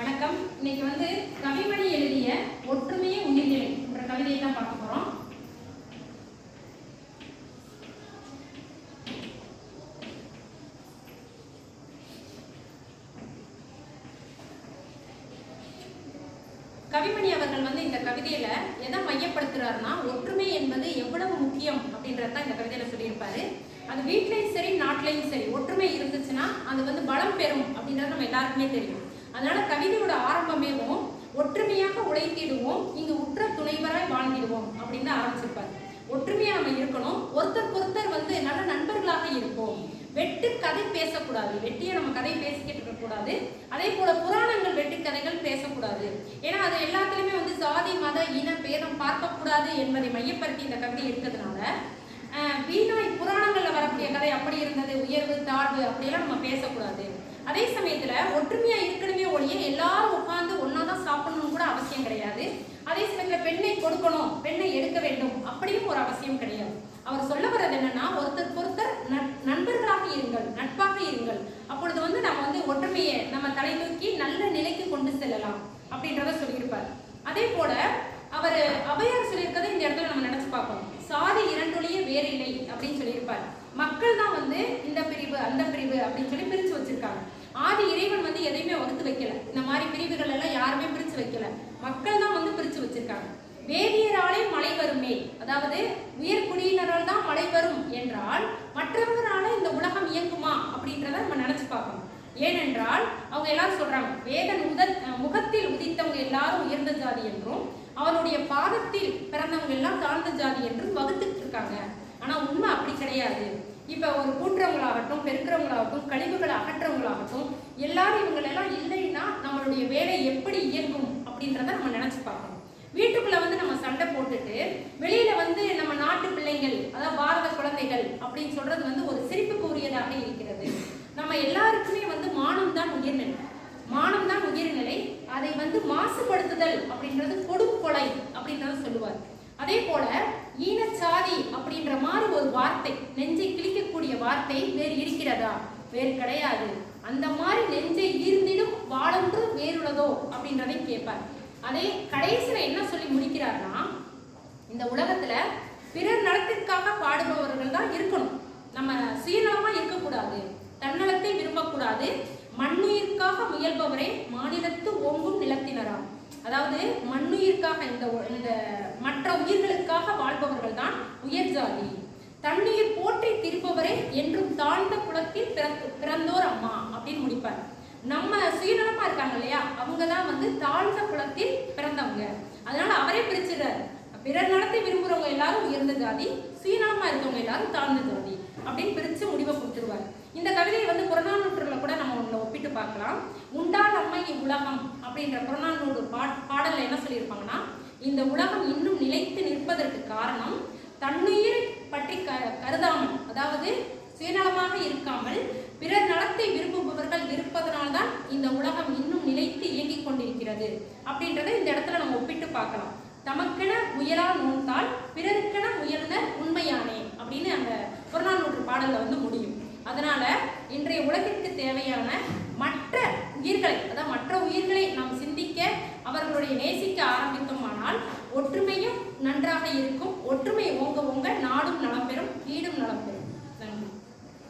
வணக்கம். இன்னைக்கு வந்து கவிமணி எழுதிய ஒற்றுமையே உயிர்நிலை என்ற கவிதையை தான் பார்க்க போறோம். கவிமணி அவர்கள் வந்து இந்த கவிதையில எதை மையப்படுத்துறாருன்னா ஒற்றுமை என்பது எவ்வளவு முக்கியம் அப்படின்றத இந்த அது வீட்லையும் சரி நாட்டிலையும் சரி ஒற்றுமை இருந்துச்சுன்னா அது வந்து பலம் பெறும் அப்படின்றது நம்ம எல்லாருக்குமே தெரியும். அதனால கவிதையோட ஆரம்பமேவும் ஒற்றுமையாக உழைத்திடுவோம் இங்கு உற்ற துணைவராய் வாழ்ந்திடுவோம் அப்படின்னு தான் ஆரம்பிச்சிருப்பாரு. ஒற்றுமையா நம்ம இருக்கணும் ஒருத்தருக்கு ஒருத்தர் வந்து நல்ல நண்பர்களாக இருப்போம். வெட்டு கதை பேசக்கூடாது வெட்டியை நம்ம கதை பேசிக்கிட்டு இருக்கக்கூடாது. அதே போல புராணங்கள் வெட்டு கதைகள் பேசக்கூடாது. ஏன்னா அது எல்லாத்துலயுமே வந்து சாதி மத இன பேதம் பார்க்கக்கூடாது என்பதை மையப்படுத்தி இந்த கவிதை இருக்கிறதுனால வீணாய் புராணங்களில் வரக்கூடிய கதை அப்படி இருந்தது உயர்வு தாழ்வு அப்படியெல்லாம் நம்ம பேசக்கூடாது. அதே சமயத்தில் ஒற்றுமையாக இருக்கணுமே ஒழிய எல்லாரும் உட்காந்து ஒன்றா தான் சாப்பிடணும்னு கூட அவசியம் கிடையாது. அதே சமயத்தில் பெண்ணை கொடுக்கணும் பெண்ணை எடுக்க வேண்டும் அப்படியும் ஒரு அவசியம் கிடையாது. அவர் சொல்ல வர்றது என்னன்னா ஒருத்தர் ஒருத்தர் நட்- நண்பர்களாக இருங்கள் நட்பாக இருங்கள். அப்பொழுது வந்து நம்ம வந்து ஒற்றுமையை நம்ம தலை தூக்கி நல்ல நிலைக்கு கொண்டு செல்லலாம் அப்படின்றத சொல்லியிருப்பார். அதே போல அவர் அபய சொல்லியிருக்கதை இந்த இடத்துல நம்ம நினைச்சு பார்க்கணும் சாதி இரண்டொழிய அப்படின்னு சொல்லியிருப்பார். மக்கள் தான் வந்து இந்த பிரிவு அந்த பிரிவு அப்படின்னு சொல்லி பிரிச்சு வச்சிருக்காங்க. ஆதி இறைவன் வந்து எதையுமே வகுத்து வைக்கல. இந்த மாதிரி பிரிவுகள் எல்லாம் யாருமே பிரிச்சு வைக்கல. மக்கள் தான் வந்து பிரிச்சு வச்சிருக்காங்க. வேதியராலே மழை வருமே. அதாவது உயர்குடியினரால் தான் மழை வரும் என்றால் மற்றவர்களால இந்த உலகம் இயங்குமா அப்படின்றத நம்ம நினைச்சு பார்க்கணும். ஏனென்றால் அவங்க எல்லாரும் சொல்றாங்க வேதன் உதத் முகத்தில் உதித்தவங்க எல்லாரும் உயர்ந்த ஜாதி என்றும் அவனுடைய பாதத்தில் பிறந்தவங்க எல்லாம் தாழ்ந்த ஜாதி என்றும் வகுத்துட்டு இருக்காங்க. ஆனால் உண்மை அப்படி கிடையாது. இப்போ ஒரு கூட்டுறவங்களாகட்டும் பெருக்கிறவங்களாகட்டும் கழிவுகளை அகற்றவங்களாகட்டும் எல்லாரும் இவங்களெல்லாம் இல்லைன்னா நம்மளுடைய வேலை எப்படி இயங்கும் அப்படின்றத நம்ம நினச்சி பார்க்கணும். வீட்டுக்குள்ள வந்து நம்ம சண்டை போட்டுட்டு வெளியில வந்து நம்ம நாட்டு பிள்ளைங்கள் அதாவது பாரத குழந்தைகள் அப்படின்னு சொல்றது வந்து ஒரு சிரிப்புக்குரியதாக இருக்கிறது. நம்ம எல்லாருக்குமே வந்து மானம் தான் உயர்நிலை. மானம் தான் உயர்நிலை. அதை வந்து மாசுபடுத்துதல் அப்படின்றது கொடுங்கொலை அப்படின்றத சொல்லுவார் அதே போல ஈனச்சாதி அப்படின்ற மாதிரி ஒரு வார்த்தை நெஞ்சை கிழிக்கக்கூடிய வார்த்தை வேறு இருக்கிறதா? வேறு கிடையாது. அந்த மாதிரி நெஞ்சை ஈர்ந்திடும் வாழொன்று வேறுள்ளதோ அப்படின்றதை கேட்பார். அதே கடைசியில் என்ன சொல்லி முடிக்கிறார்னா இந்த உலகத்துல பிறர் நலத்திற்காக பாடுபவர்கள் தான் இருக்கணும். நம்ம சுயநலமா இருக்கக்கூடாது தன்னலத்தை விரும்பக்கூடாது மண்ணுயிர்க்காக முயல்பவரே மாநிலத்து ஓங்கும் நிலத்தினராம். அதாவது மண்ணுயிர்க்காக இந்த இந்த உயிர்களுக்காக வாழ்பவர்கள் தான் உயர் ஜாதி. தண்ணீர் போற்றி திருப்பவரே என்றும் தாழ்ந்த குலத்தில் பிறந்தோர் அம்மா அப்படின்னு முடிப்பார். நம்ம சுயநலமா இருக்காங்க இல்லையா? அவங்க தான் வந்து தாழ்ந்த குலத்தில் பிறந்தவங்க. அதனால அவரே பிரிச்சிடுறாரு. பிறர் நலத்தை விரும்புறவங்க எல்லாரும் உயர்ந்த ஜாதி சுயநலமா இருக்கவங்க எல்லாரும் தாழ்ந்த ஜாதி அப்படின்னு பிரிச்சு முடிவை கொடுத்துருவார். இந்த கவிதையை வந்து புறநானூற்றுல கூட நம்ம உங்களை ஒப்பிட்டு பார்க்கலாம். உண்டால் அம்மை உலகம் அப்படின்ற புறநானூறு பா பாடல்ல என்ன சொல்லியிருப்பாங்கன்னா இந்த உலகம் இன்னும் நிலைத்து நிற்பதற்கு காரணம் தன்னுயிர் பற்றி க கருதாமல் அதாவது சுயநலமாக இருக்காமல் பிறர் நலத்தை விரும்புபவர்கள் இருப்பதனால்தான் இந்த உலகம் இன்னும் நிலைத்து இயங்கிக் கொண்டிருக்கிறது. அப்படின்றத இந்த இடத்துல நம்ம ஒப்பிட்டு பார்க்கலாம். தமக்கென முயலா நோந்தால் பிறருக்கென முயல்ந்த உண்மையானே அப்படின்னு அந்த புறநானூற்று பாடலில் வந்து முடியும். அதனால இன்றைய உலகிற்கு தேவையான மற்ற உயிர்களை அதாவது மற்ற உயிர்களை நாம் சிந்திக்க அவர்களுடைய நேசிக்க ஆரம்பித்தோம் இருக்கும். ஒற்றுமை ஓங்க ஓங்க நாடும் நலம் பெறும் வீடும் நலம் பெறும் நன்றி.